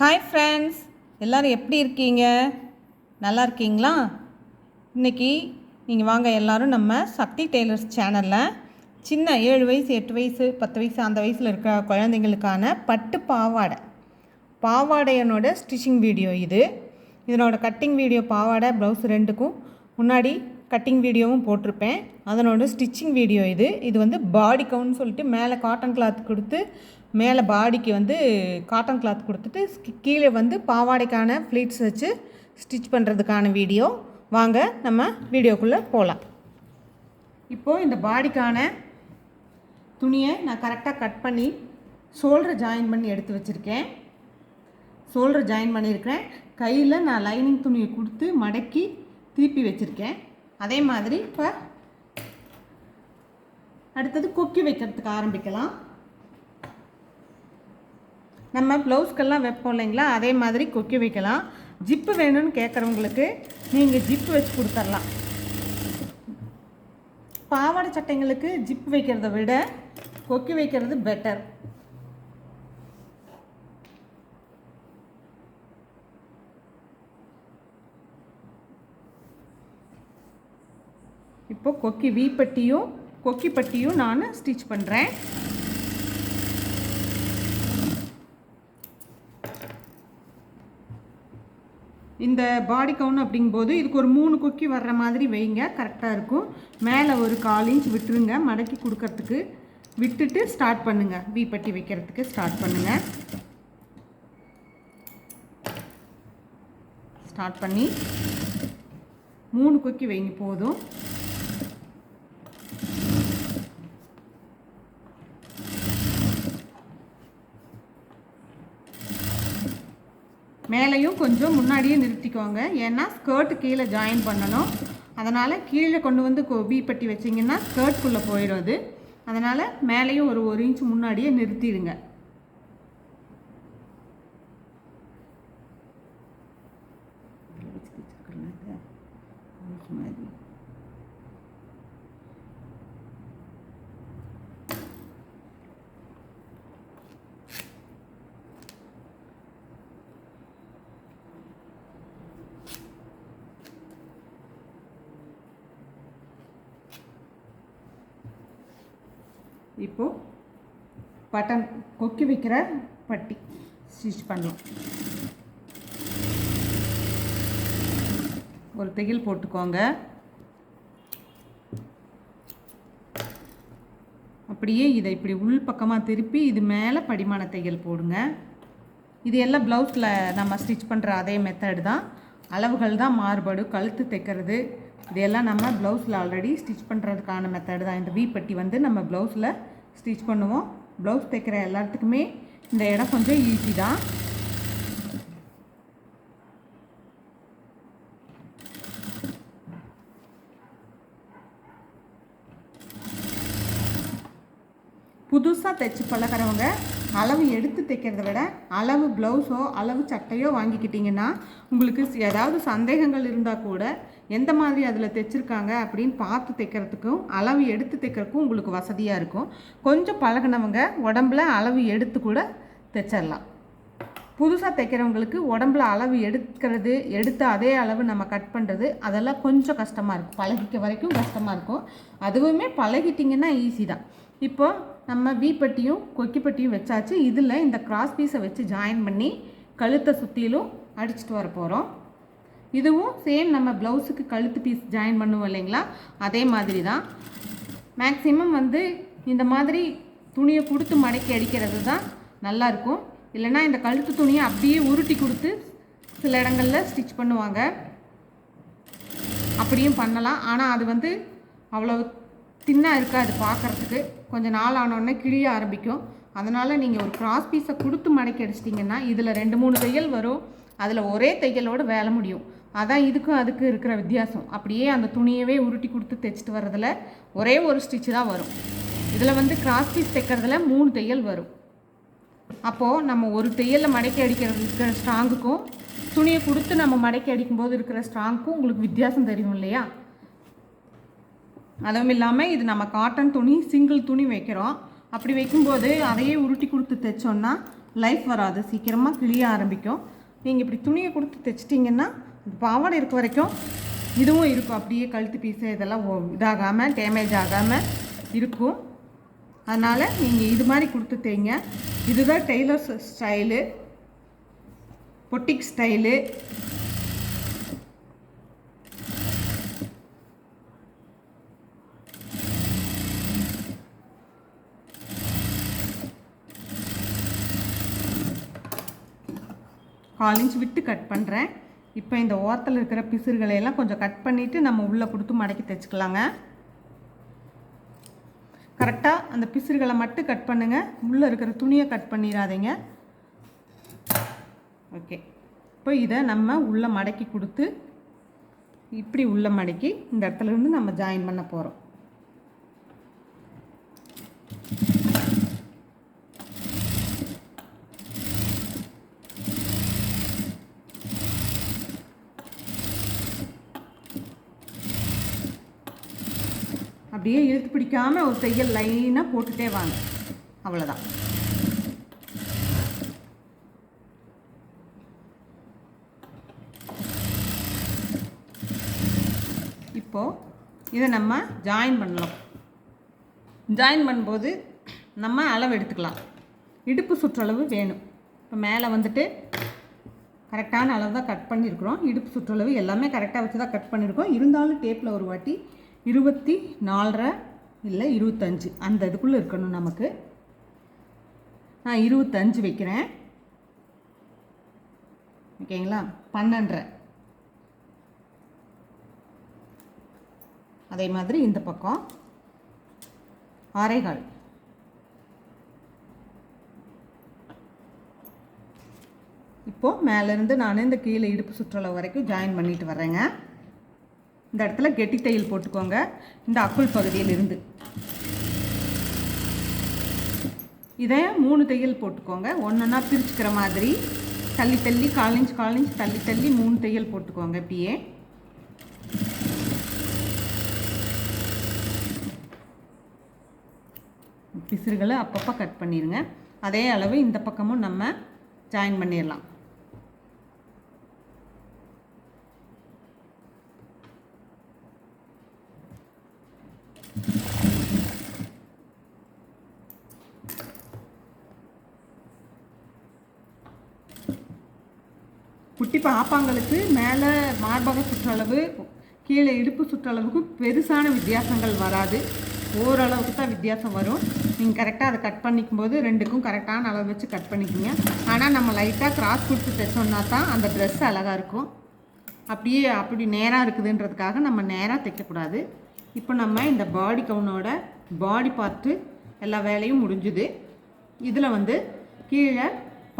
Hi friends எல்லோரும் எப்படி இருக்கீங்க? நல்லா இருக்கீங்களா? இன்றைக்கி நீங்கள் வாங்க எல்லாரும் நம்ம சக்தி டெய்லர்ஸ் சேனலில் சின்ன ஏழு வயசு எட்டு வயசு பத்து வயசு அந்த வயசில் இருக்கிற குழந்தைங்களுக்கான பட்டு பாவாடை. பாவாடையனோட ஸ்டிச்சிங் வீடியோ இது. இதனோட கட்டிங் வீடியோ பாவாடை ப்ளவுஸ் ரெண்டுக்கும். முன்னாடி கட்டிங் வீடியோவும் போட்டிருப்பேன். அதனோட ஸ்டிச்சிங் வீடியோ இது. இது வந்து பாடி கவுன்னு சொல்லிட்டு மேலே காட்டன் கிளாத் கொடுத்து மேலே பாடிக்கு வந்து காட்டன் கிளாத் கொடுத்துட்டு கீழே வந்து பாவாடைக்கான ஃப்ளீட்ஸ் வச்சு ஸ்டிச் பண்ணுறதுக்கான வீடியோ வாங்க நம்ம வீடியோக்குள்ளே போகலாம் இப்போது இந்த பாடிக்கான துணியை நான் கரெக்டாக கட் பண்ணி ஷோல்டரை ஜாயின் பண்ணி எடுத்து வச்சுருக்கேன். ஷோல்டர் ஜாயின் பண்ணியிருக்கிறேன். கையில் நான் லைனிங் துணியை கொடுத்து மடக்கி திருப்பி வச்சுருக்கேன். அதே மாதிரி இப்போ அடுத்தது கொக்கி வைக்கிறதுக்கு ஆரம்பிக்கலாம். நம்ம ப்ளவுஸ்க்கெல்லாம் வைப்போம் இல்லைங்களா? அதே மாதிரி கொக்கி வைக்கலாம். ஜிப்பு வேணும்னு கேட்குறவங்களுக்கு நீங்கள் ஜிப்பு வச்சு கொடுத்துர்லாம் பாவாடை சட்டைங்களுக்கு ஜிப்பு வைக்கிறத விட கொக்கி வைக்கிறது பெட்டர் இப்போ கொக்கி வீப்பட்டியும் கொக்கி பட்டியும் நான் ஸ்டிச் பண்ணுறேன் இந்த பாடி கவுன் அப்படிங்கும்போது இதுக்கு ஒரு மூணு கொக்கி வர்ற மாதிரி வைங்க. கரெக்டாக இருக்கும். மேலே ஒரு கால் இன்ச் விட்டுருங்க. மடக்கி கொடுக்கறதுக்கு விட்டுட்டு ஸ்டார்ட் பண்ணுங்கள் வி பட்டி வைக்கிறதுக்கு ஸ்டார்ட் பண்ணுங்கள் ஸ்டார்ட் பண்ணி மூணு கொக்கி வைங்க போதும். மேலேயும் கொஞ்சம் முன்னாடியே நிறுத்திக்கோங்க. ஏன்னா ஸ்கர்ட் கீழே ஜாயின் பண்ணணும். அதனால் கீழே கொண்டு வந்து கொ- பட்டி வச்சிங்கன்னா ஸ்கர்ட்குள்ளே போயிடும் அது. அதனால் மேலேயும் ஒரு ஒரு இன்ச் முன்னாடியே நிறுத்திடுங்க. இப்போது பட்டன் கொக்கி வைக்கிற பட்டி ஸ்டிச் பண்ணலாம் ஒரு தையல் போட்டுக்கோங்க. அப்படியே இதை இப்படி உள் பக்கமாக திருப்பி இது மேலே படிமான தையல் போடுங்க. இது எல்லாம் ப்ளவுஸில் நம்ம ஸ்டிச் பண்ணுற அதே மெத்தடு தான். அளவுகள் தான் மாறுபடும். கழுத்து தைக்கிறது இதெல்லாம் நம்ம ப்ளவுஸில் ஆல்ரெடி ஸ்டிச் பண்ணுறதுக்கான மெத்தடு தான். இந்த வி பட்டி வந்து நம்ம ப்ளவுஸில் ஸ்டிச் பண்ணுவோம். ப்ளவுஸ் தைக்கிற எல்லாத்துக்குமே இந்த இடம் கொஞ்சம் ஈஸி தான். புதுசாக தைச்சு பழகிறவங்க அளவு எடுத்து தைக்கிறத விட அளவு ப்ளவுஸோ அளவு சட்டையோ வாங்கிக்கிட்டிங்கன்னா உங்களுக்கு ஏதாவது சந்தேகங்கள் இருந்தால் கூட எந்த மாதிரி அதில் தைச்சிருக்காங்க அப்படின்னு பார்த்து தைக்கிறதுக்கும் அளவு எடுத்து தைக்கிறதுக்கும் உங்களுக்கு வசதியாக இருக்கும். கொஞ்சம் பழகுனவங்க உடம்புல அளவு எடுத்து கூட தைச்சிடலாம் புதுசாக தைக்கிறவங்களுக்கு உடம்புல அளவு எடுக்கிறது எடுத்து அதே அளவு நம்ம கட் பண்ணுறது அதெல்லாம் கொஞ்சம் கஷ்டமாக இருக்கும். பழகிக்க வரைக்கும் கஷ்டமாக இருக்கும். அதுவுமே பழகிட்டிங்கன்னா ஈஸி தான். இப்போ நம்ம வி பட்டியும் கொக்கி பட்டியும் வச்சாச்சு. இதில் இந்த கிராஸ் பீஸை வச்சு ஜாயின் பண்ணி கழுத்தை சுற்றிலும் அடிச்சிட்டு வர போகிறோம் இதுவும் சேம் நம்ம ப்ளவுஸுக்கு கழுத்து பீஸ் ஜாயின் பண்ணுவோம் இல்லைங்களா? அதே மாதிரி தான் மேக்ஸிமம் வந்து இந்த மாதிரி துணியை கொடுத்து மடக்கி அடிக்கிறது தான் நல்லாயிருக்கும் இல்லைன்னா இந்த கழுத்து துணியை அப்படியே உருட்டி கொடுத்து சில இடங்களில் ஸ்டிச் பண்ணுவாங்க. அப்படியும் பண்ணலாம். ஆனால் அது வந்து அவ்வளோ தின்னாக இருக்காது பார்க்குறதுக்கு. கொஞ்சம் நாள் ஆனோடனே கிழிய ஆரம்பிக்கும். அதனால் நீங்கள் ஒரு கிராஸ் பீஸை கொடுத்து மடக்கி அடிச்சிட்டிங்கன்னா இதில் ரெண்டு மூணு தையல் வரும். அதில் ஒரே தையலோடு வேலை முடியும். அதான் இதுக்கும் அதுக்கு இருக்கிற வித்தியாசம். அப்படியே அந்த துணியவே உருட்டி கொடுத்து தைச்சிட்டு வரதில் ஒரே ஒரு ஸ்டிச்சு தான் வரும். இதில் வந்து கிராஸ் பீஸ் தைக்கிறதுல மூணு தையல் வரும். அப்போது நம்ம ஒரு தையலில் மடக்கி அடிக்கிறது இருக்கிற ஸ்ட்ராங்குக்கும் துணியை கொடுத்து நம்ம மடக்கி அடிக்கும்போது இருக்கிற ஸ்ட்ராங்க்கும் உங்களுக்கு வித்தியாசம் தெரியும் இல்லையா? அதுவும் இல்லாமல் இது நம்ம காட்டன் துணி சிங்கிள் துணி வைக்கிறோம். அப்படி வைக்கும்போது அதையே உருட்டி கொடுத்து தைச்சோன்னா லைஃப் வராது. சீக்கிரமாக கிழிய ஆரம்பிக்கும். நீங்கள் இப்படி துணியை கொடுத்து தைச்சிட்டிங்கன்னா பாவாடை இருக்க வரைக்கும் இதுவும் இருக்கும். அப்படியே கழுத்து பீஸு இதெல்லாம் இதாகாமல் டேமேஜ் ஆகாமல் இருக்கும். அதனால் நீங்கள் இது மாதிரி கொடுத்து தைங்க. இதுதான் டெய்லர்ஸ் ஸ்டைலு பொட்டிக் ஸ்டைலு கால் இன்ச் விட்டு கட் பண்ணுறேன் இப்போ இந்த ஓரத்தில் இருக்கிற பிசுறுகளையெல்லாம் கொஞ்சம் கட் பண்ணிவிட்டு நம்ம உள்ளே கொடுத்து மடக்கி தைச்சிக்கலாங்க கரெக்டாக அந்த பிசுறுகளை மட்டும் கட் பண்ணுங்கள் உள்ளே இருக்கிற துணியை கட் பண்ணிடாதீங்க. ஓகே இப்போ இதை நம்ம உள்ளே மடக்கி கொடுத்து இப்படி உள்ளே மடக்கி இந்த இடத்துல இருந்து நம்ம ஜாயின் பண்ண போகிறோம் அப்படியே இழுத்து பிடிக்காம ஒரு தையல் லைனாக போட்டுட்டே வாங்க. அவ்வளோதான் இப்போது இதை நம்ம ஜாயின் பண்ணலாம். ஜாயின் பண்ணும்போது நம்ம அளவு எடுத்துக்கலாம். இடுப்பு சுற்றளவு வேணும். இப்போ மேலே வந்துட்டு கரெக்டான அளவு தான் கட் பண்ணியிருக்கிறோம். இடுப்பு சுற்றளவு எல்லாமே கரெக்டாக வச்சு தான் கட் பண்ணியிருக்கோம். இருந்தாலும் டேப்பில் ஒரு வாட்டி இருபத்தி நாலரை இல்லை இருபத்தஞ்சு. அந்த இதுக்குள்ளே இருக்கணும் நமக்கு. நான் இருபத்தஞ்சு வைக்கிறேன். ஓகேங்களா? பன்னெண்டரை. அதே மாதிரி இந்த பக்கம் ஆரைகால் இப்போது மேலேருந்து நான் இந்த கீழே இடுப்பு சுற்றளவு வரைக்கும் ஜாயின் பண்ணிட்டு வரேங்க இந்த இடத்துல கெட்டி தையல் போட்டுக்கோங்க. இந்த அக்குள் பகுதியில் இருந்து இதை மூணு தையல் போட்டுக்கோங்க. ஒன்றா பிரிச்சுக்கிற மாதிரி. தள்ளி தள்ளி காலிஞ்ச் காலிஞ்ச் தள்ளி தள்ளி மூணு தையல் போட்டுக்கோங்க இப்படியே. பிசுறுகளை அப்பப்போ கட் பண்ணிடுங்க அதே அளவு இந்த பக்கமும் நம்ம ஜாயின் பண்ணிடலாம். குட்டி பாப்பாங்களுக்கு மேலே மார்பக சுற்றளவு கீழே இடுப்பு சுற்றளவுக்கு பெருசான வித்தியாசங்கள் வராது. ஓரளவுக்கு தான் வித்தியாசம் வரும். நீங்கள் கரெக்டாக அதை கட் பண்ணிக்கும்போது ரெண்டுக்கும் கரெக்டான அளவு வச்சு கட் பண்ணிக்கிங்க. ஆனால் நம்ம லைட்டாக கிராஸ் கொடுத்து தைச்சோம்னா தான் அந்த ட்ரெஸ் அழகாக இருக்கும். அப்படியே அப்படி நேராக இருக்குதுன்றதுக்காக நம்ம நேராக தைக்கக்கூடாது. இப்போ நம்ம இந்த பாடி கவுனோட பாடி பார்த்து எல்லா வேலையும் முடிஞ்சுது. இதில் வந்து கீழே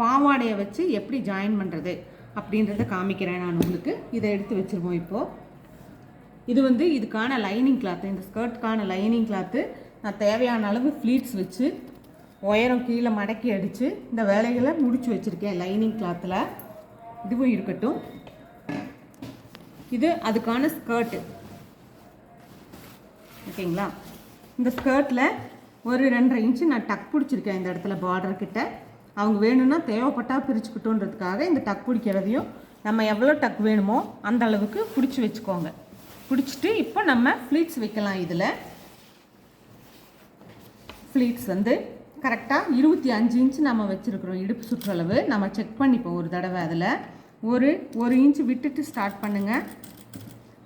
பாவாடையை வச்சு எப்படி ஜாயின் பண்ணுறது அப்படின்றத காமிக்கிறேன் நான் உங்களுக்கு. இதை எடுத்து வச்சுருவோம் இப்போது இது வந்து இதுக்கான லைனிங் கிளாத்து இந்த ஸ்கர்ட்டுக்கான லைனிங் கிளாத்து நான் தேவையான அளவு ஃப்ளீட்ஸ் வச்சு உயரம் கீழே மடக்கி அடித்து இந்த வேலைகளை முடித்து வச்சுருக்கேன் லைனிங் கிளாத்தில் இதுவும் இருக்கட்டும். இது அதுக்கான ஸ்கர்ட்டு ஓகேங்களா? இந்த ஸ்கர்ட்டில் ஒரு ரெண்டரை இன்ச்சு நான் டக் பிடிச்சிருக்கேன் இந்த இடத்துல பார்டர் கிட்ட. அவங்க வேணும்னா தேவைப்பட்டால் பிரிச்சுக்கிட்டோன்றதுக்காக இந்த டக் பிடிக்கிறதையும் நம்ம எவ்வளோ டக் வேணுமோ அந்த அளவுக்கு பிடிச்சி வச்சுக்கோங்க. பிடிச்சிட்டு இப்போ நம்ம ஃப்ளீட்ஸ் வைக்கலாம் இதில். ஃப்ளீட்ஸ் வந்து கரெக்டாக இருபத்தி அஞ்சு இன்ச் நம்ம வச்சுருக்குறோம் இடுப்பு சுற்றளவு. நம்ம செக் பண்ணிப்போம் ஒரு தடவை அதில் ஒரு ஒரு இன்ச் விட்டுட்டு ஸ்டார்ட் பண்ணுங்கள்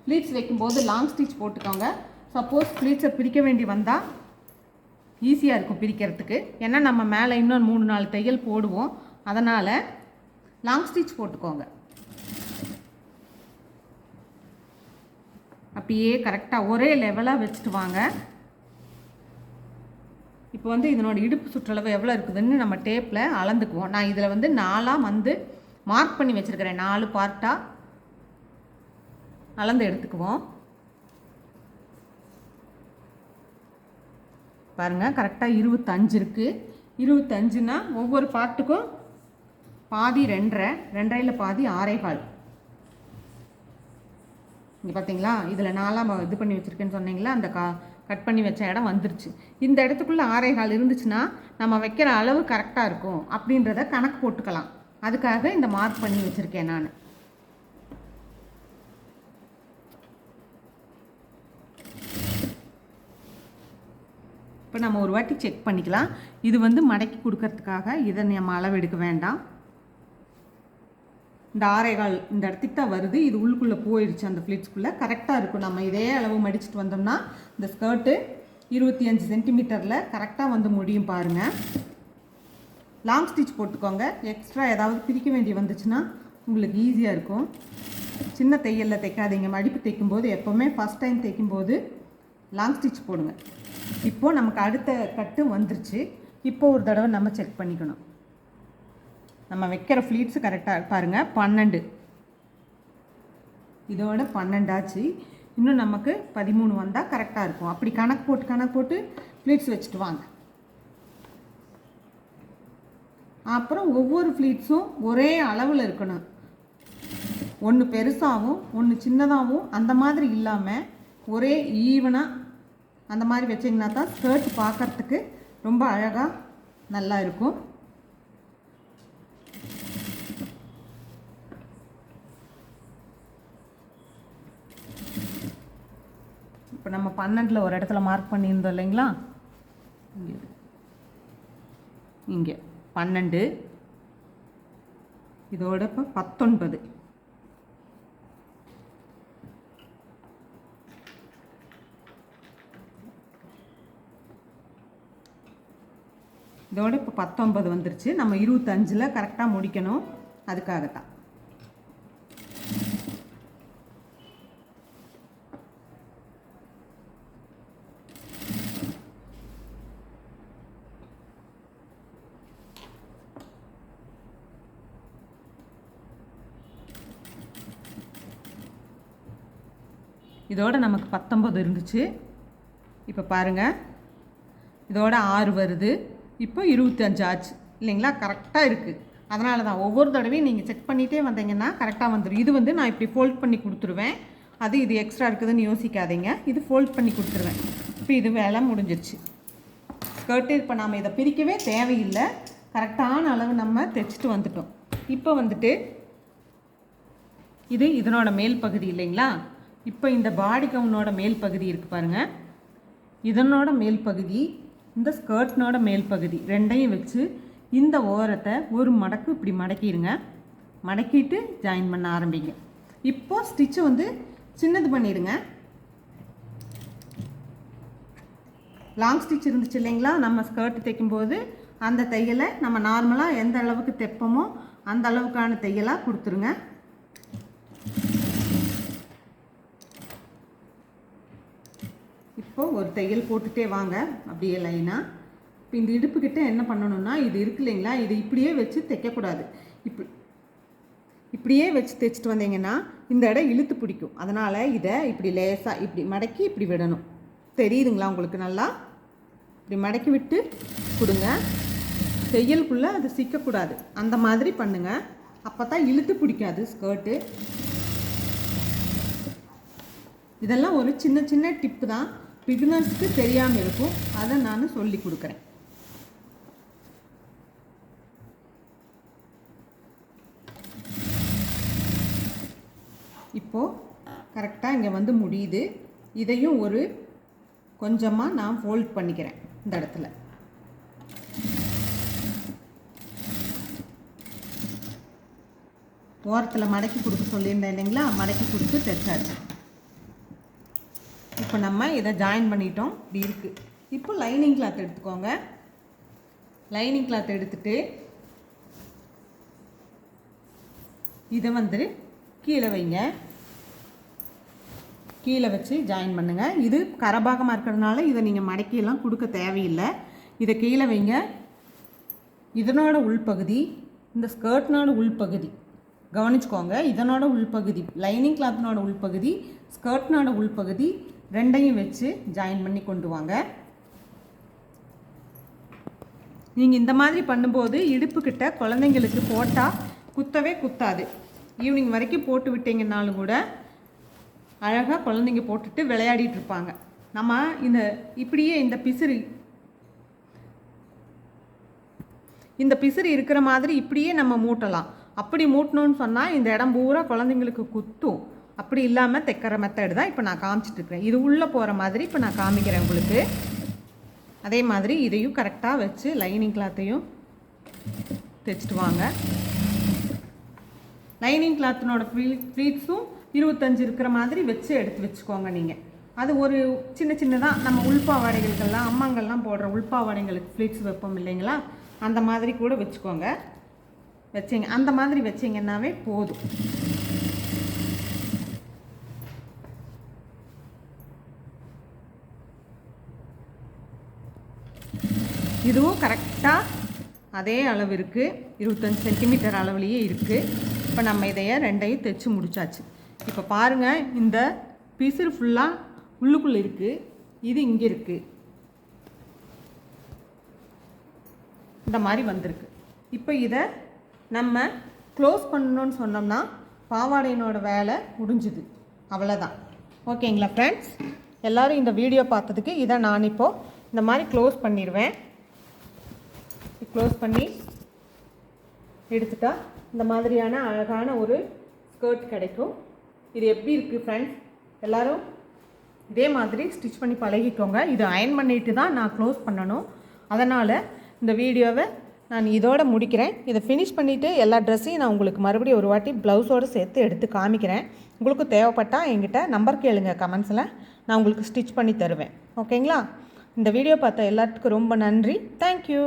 ஃப்ளீட்ஸ் வைக்கும்போது லாங் ஸ்டிச் போட்டுக்கோங்க. சப்போஸ் ஃப்ளீட்ஸை பிரிக்க வேண்டி வந்தால் ஈஸியாக இருக்கும் பிரிக்கிறதுக்கு. ஏன்னா நம்ம மேலே இன்னும் மூணு நாலு தையல் போடுவோம். அதனால் லாங் ஸ்டிச் போட்டுக்கோங்க. அப்படியே கரெக்டாக ஒரே லெவலாக வச்சுட்டு வாங்க. இப்போ வந்து இதனோட இடுப்பு சுற்றளவு எவ்வளோ இருக்குதுன்னு நம்ம டேப்பில் அளந்துக்குவோம். நான் இதில் வந்து நாலாக வந்து மார்க் பண்ணி வச்சுருக்கிறேன். நாலு பார்ட்டாக அளந்து எடுத்துக்குவோம். பாருங்கள் கரெக்டாக இருபத்தஞ்சு இருக்குது இருபத்தஞ்சுனா ஒவ்வொரு பார்ட்டுக்கும் பாதி ரெண்டரை ரெண்டரையில் பாதி ஆறே கால். இங்கே பார்த்தீங்களா இதில் நாலாம் இது பண்ணி வச்சுருக்கேன்னு சொன்னீங்களா அந்த கா கட் பண்ணி வச்ச இடம் வந்துருச்சு. இந்த இடத்துக்குள்ளே ஆரேகால் இருந்துச்சுன்னா நம்ம வைக்கிற அளவு கரெக்டாக இருக்கும் அப்படின்றத கணக்கு போட்டுக்கலாம். அதுக்காக இந்த மார்க் பண்ணி வச்சுருக்கேன் நான். இப்போ நம்ம ஒரு வாட்டி செக் பண்ணிக்கலாம். இது வந்து மடக்கி கொடுக்கறதுக்காக இதை நம்ம அளவு எடுக்க வேண்டாம். இந்த ஆரைகால் இந்த இடத்துக்கு தான் வருது. இது உள்ளுக்குள்ளே போயிடுச்சு அந்த ஃப்ளிட்ஸ்குள்ளே கரெக்டாக இருக்கும். நம்ம இதே அளவு மடிச்சுட்டு வந்தோம்னா இந்த ஸ்கர்ட்டு இருபத்தி அஞ்சு சென்டிமீட்டரில் கரெக்டாக வந்து முடியும் பாருங்கள் லாங் ஸ்டிச் போட்டுக்கோங்க. எக்ஸ்ட்ரா ஏதாவது பிரிக்க வேண்டி வந்துச்சுன்னா உங்களுக்கு ஈஸியாக இருக்கும். சின்ன தையலில் தைக்காதீங்க. மடிப்பு தைக்கும்போது எப்போவுமே ஃபஸ்ட் டைம் தைக்கும்போது லாங் ஸ்டிச் போடுங்க. இப்போது நமக்கு அடுத்த கட்டு வந்துருச்சு. இப்போ ஒரு தடவை நம்ம செக் பண்ணிக்கணும். நம்ம வைக்கிற ஃப்ளீட்ஸு கரெக்டாக பாருங்கள் பன்னெண்டு. இதோட பன்னெண்டாச்சு இன்னும் நமக்கு பதிமூணு வந்தால் கரெக்டாக இருக்கும். அப்படி கணக்கு போட்டு கணக்கு போட்டு ஃப்ளீட்ஸ் வச்சுட்டு வாங்க. அப்புறம் ஒவ்வொரு ஃப்ளீட்ஸும் ஒரே அளவில் இருக்கணும். ஒன்று பெருசாகவும் ஒன்று சின்னதாகவும் அந்த மாதிரி இல்லாமல் ஒரே ஈவனாக அந்த மாதிரி வச்சிங்கன்னா தான் ஸ்கர்ட் பார்க்குறதுக்கு ரொம்ப அழகாக நல்லா இருக்கும். இப்போ நம்ம பன்னெண்டில் ஒரு இடத்துல மார்க் பண்ணியிருந்தோம் இல்லைங்களா? இங்கே. இங்கே. பன்னெண்டு. இதோட இப்போ பத்தொன்பது. இதோட இப்போ பத்தொன்பது வந்துருச்சு. நம்ம இருபத்தஞ்சில் கரெக்டாக முடிக்கணும். அதுக்காகத்தான். இதோட நமக்கு பத்தொம்பது இருந்துச்சு. இப்போ பாருங்கள் இதோட ஆறு வருது. இப்போ இருபத்தஞ்சு ஆச்சு இல்லைங்களா? கரெக்டாக இருக்குது அதனால தான் ஒவ்வொரு தடவையும் நீங்கள் செக் பண்ணிகிட்டே வந்தீங்கன்னா கரெக்டாக வந்துடும் இது வந்து நான் இப்படி ஃபோல்ட் பண்ணி கொடுத்துருவேன். அது இது எக்ஸ்ட்ரா இருக்குதுன்னு யோசிக்காதீங்க. இது ஃபோல்ட் பண்ணி கொடுத்துருவேன். இப்போ இது வேலை முடிஞ்சிருச்சு. ஸ்கர்ட்டு இப்போ நாம் இதை பிரிக்கவே தேவையில்லை. கரெக்டான அளவு நம்ம தைச்சிட்டு வந்துட்டோம். இப்போ வந்துட்டு இது இதனோட மேல் பகுதி இல்லைங்களா? இப்போ இந்த பாடி கவுனோட மேல் பகுதி இருக்குது பாருங்கள் இதனோட மேல் பகுதி இந்த ஸ்கர்ட்னோட மேல் பகுதி ரெண்டையும் வச்சு இந்த ஓரத்தை ஒரு மடக்கு இப்படி மடக்கிடுங்க. மடக்கிட்டு ஜாயின் பண்ண ஆரம்பிங்க. இப்போ ஸ்டிச்சை வந்து சின்னது பண்ணிடுங்க. லாங் ஸ்டிச் இருந்துச்சு இல்லைங்களா? நம்ம ஸ்கர்ட் தைக்கும்போது அந்த தையலை நம்ம நார்மலாக எந்த அளவுக்கு தைப்போமோ அந்த அளவுக்கான தையலாக கொடுத்துருங்க. இப்போது ஒரு தையல் போட்டுகிட்டே வாங்க. அப்படியே லைனாக இப்போ இந்த இடுப்புக்கிட்ட என்ன பண்ணணும்னா இது இருக்கு இல்லைங்களா? இது இப்படியே வச்சு தைக்கக்கூடாது. இப்படி இப்படியே வச்சு தைச்சிட்டு வந்தீங்கன்னா இந்த இடம் இழுத்து பிடிக்கும். அதனால் இதை இப்படி லேசாக இப்படி மடக்கி இப்படி விடணும். தெரியுதுங்களா உங்களுக்கு நல்லா? இப்படி மடக்கி விட்டு கொடுங்க. தையலுக்குள்ளே அது சிக்கக்கூடாது. அந்த மாதிரி பண்ணுங்கள் அப்போ தான் இழுத்து பிடிக்காது ஸ்கர்ட்டு. இதெல்லாம் ஒரு சின்ன சின்ன டிப்பு தான். பிகினர்ஸ்க்கு தெரியாமல் இருக்கும். அதை நான் சொல்லி கொடுக்குறேன். இப்போது கரெக்டாக இங்கே வந்து முடியுது. இதையும் ஒரு கொஞ்சமாக நான் ஃபோல்ட் பண்ணிக்கிறேன் இந்த இடத்துல. ஓரத்தில் மடக்கி கொடுக்க சொல்லியிருந்தேன் இல்லைங்களா? மடக்கி கொடுத்து தைச்சாச்சு இப்போ நம்ம இதை ஜாயின் பண்ணிட்டோம். இப்படி இருக்குது இப்போ லைனிங் கிளாத் எடுத்துக்கோங்க. லைனிங் கிளாத் எடுத்துட்டு இதை வந்து கீழே வைங்க. கீழே வச்சு ஜாயின் பண்ணுங்கள் இது கரபாகமாக இருக்கிறதுனால இதை நீங்கள் மடக்கியெல்லாம் கொடுக்க தேவையில்லை. இதை கீழே வைங்க. இதனோட உள்பகுதி இந்த ஸ்கர்ட்னோட உள்பகுதி கவனிச்சுக்கோங்க. இதனோட உள்பகுதி லைனிங் கிளாத்னோட உள்பகுதி ஸ்கர்ட்னோட உள்பகுதி ரெண்டையும் வச்சு ஜாயின் பண்ணி கொண்டு வாங்க. நீங்கள் இந்த மாதிரி பண்ணும்போது இடுப்புக்கிட்ட குழந்தைங்களுக்கு போட்டால் குத்தவே குத்தாது. ஈவினிங் வரைக்கும் போட்டு விட்டீங்கன்னாலும் கூட அழகாக குழந்தைங்க போட்டுட்டு விளையாடிட்டு இருப்பாங்க. நம்ம இந்த இப்படியே இந்த பிசிறு இந்த பிசிறு இருக்கிற மாதிரி இப்படியே நம்ம மூட்டலாம். அப்படி மூட்டணும்னு சொன்னால் இந்த இடம் பூரா குழந்தைங்களுக்கு குத்தும். அப்படி இல்லாமல் தைக்கிற மெத்தடு தான் இப்போ நான் காமிச்சிட்ருக்கிறேன் இது உள்ளே போகிற மாதிரி இப்போ நான் காமிக்கிறேன் உங்களுக்கு. அதே மாதிரி இதையும் கரெக்டாக வச்சு லைனிங் கிளாத்தையும் தைச்சிட்டு வாங்க. லைனிங் கிளாத்தினோட ப்ளீட்ஸும் இருபத்தஞ்சு இருக்கிற மாதிரி வச்சு எடுத்து வச்சுக்கோங்க நீங்கள் அது ஒரு சின்ன சின்னதாக நம்ம உள்பாவாடைகளுக்கெல்லாம் அம்மாங்கள்லாம் போடுற உள்பாவாடைங்களுக்கு ஃப்ளீட்ஸ் வைப்போம் இல்லைங்களா? அந்த மாதிரி கூட வச்சுக்கோங்க. வச்சிங்க அந்த மாதிரி வச்சிங்கன்னாவே போதும். இதுவும் கரெக்டாக அதே அளவு இருக்குது இருபத்தஞ்சி சென்டிமீட்டர் அளவுலேயே இருக்குது இப்போ நம்ம இதைய ரெண்டையும் தைச்சி முடிச்சாச்சு. இப்போ பாருங்கள் இந்த பிசிறு ஃபுல்லாக உள்ளுக்குள்ளே இருக்குது இது இங்கே இருக்குது இந்த மாதிரி வந்திருக்கு. இப்போ இதை நம்ம க்ளோஸ் பண்ணணும்னு சொன்னோம்னா பாவாடையினோட வேலை முடிஞ்சுது. அவ்வளோதான் ஓகேங்களா ஃப்ரெண்ட்ஸ் எல்லோரும் இந்த வீடியோ பார்த்ததுக்கு இதை நான் இப்போது இந்த மாதிரி க்ளோஸ் பண்ணிடுவேன் க்ளோஸ் பண்ணி எடுத்துட்டா இந்த மாதிரியான அழகான ஒரு ஸ்கர்ட் கிடைக்கும். இது எப்படி இருக்குது ஃப்ரெண்ட்ஸ் எல்லோரும் இதே மாதிரி ஸ்டிச் பண்ணி பழகிக்கோங்க. இது அயன் பண்ணிட்டு தான் நான் க்ளோஸ் பண்ணணும். அதனால் இந்த வீடியோவை நான் இதோட முடிக்கிறேன். இதை ஃபினிஷ் பண்ணிவிட்டு எல்லா ட்ரெஸ்ஸையும் நான் உங்களுக்கு மறுபடியும் ஒரு வாட்டி ப்ளவுஸோடு சேர்த்து எடுத்து காமிக்கிறேன். உங்களுக்கு தேவைப்பட்டால் என்கிட்ட நம்பர் கேளுங்க கமெண்ட்ஸில் நான் உங்களுக்கு ஸ்டிச் பண்ணி தருவேன். ஓகேங்களா இந்த வீடியோ பார்த்த எல்லாத்துக்கும் ரொம்ப நன்றி. தேங்க்யூ